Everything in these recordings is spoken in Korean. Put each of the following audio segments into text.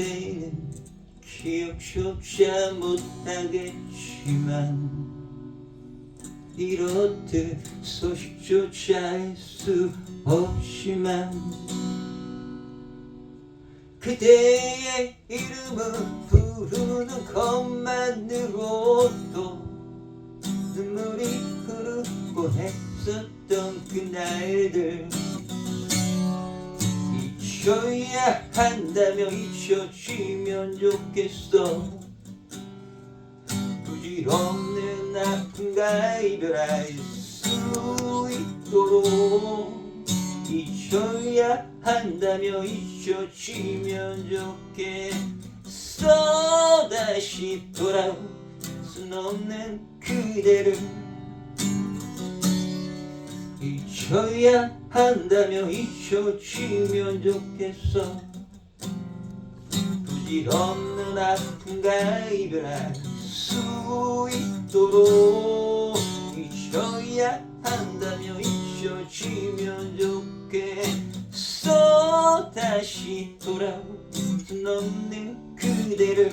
그대는 기억조차 못하겠지만 이렇듯 소식조차 알수 없지만 그대의 이름을 부르는 것만으로도 눈물이 흐르고 했었던 그날들 잊혀야 한다면 잊혀지면 좋겠어. 부질없는 아픔과 이별할 수 있도록 잊혀야 한다면 잊혀지면 좋겠어. 다시 돌아올 순 없는 그대를 잊혀야 한다면 잊혀지면 좋겠어. 부질없는 아픔과 이별할 수 있도록 잊혀야 한다면 잊혀지면 좋겠어. 다시 돌아올 순 없는 그대를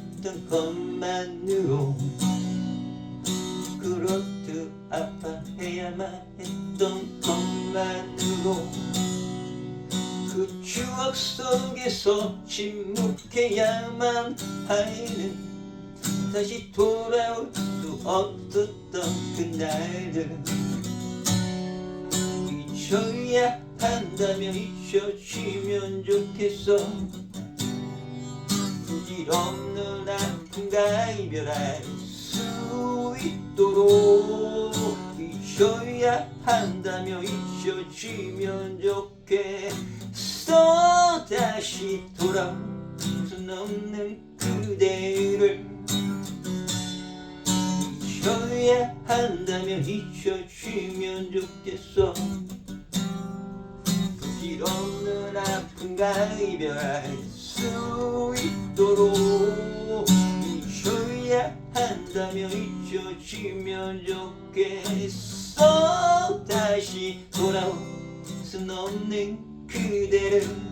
했던 것만으로 그렇듯 아파해야만 했던 것만으로 그 추억 속에서 침묵해야만 하는 다시 돌아올 수 없었던 그날들 잊혀야 한다면 잊혀지면 좋겠어 부질없는 아픔과 이별할 수 있도록 잊혀야 한다면 잊혀지면 좋겠어. 다시 돌아올 순 없는 그대를 잊혀야 한다면 잊혀지면 좋겠어. 부질없는 아픔과 이별할 수 있도록 잊혀야 한다면 잊혀지면 좋겠어. 다시 돌아올 순 없는 그대를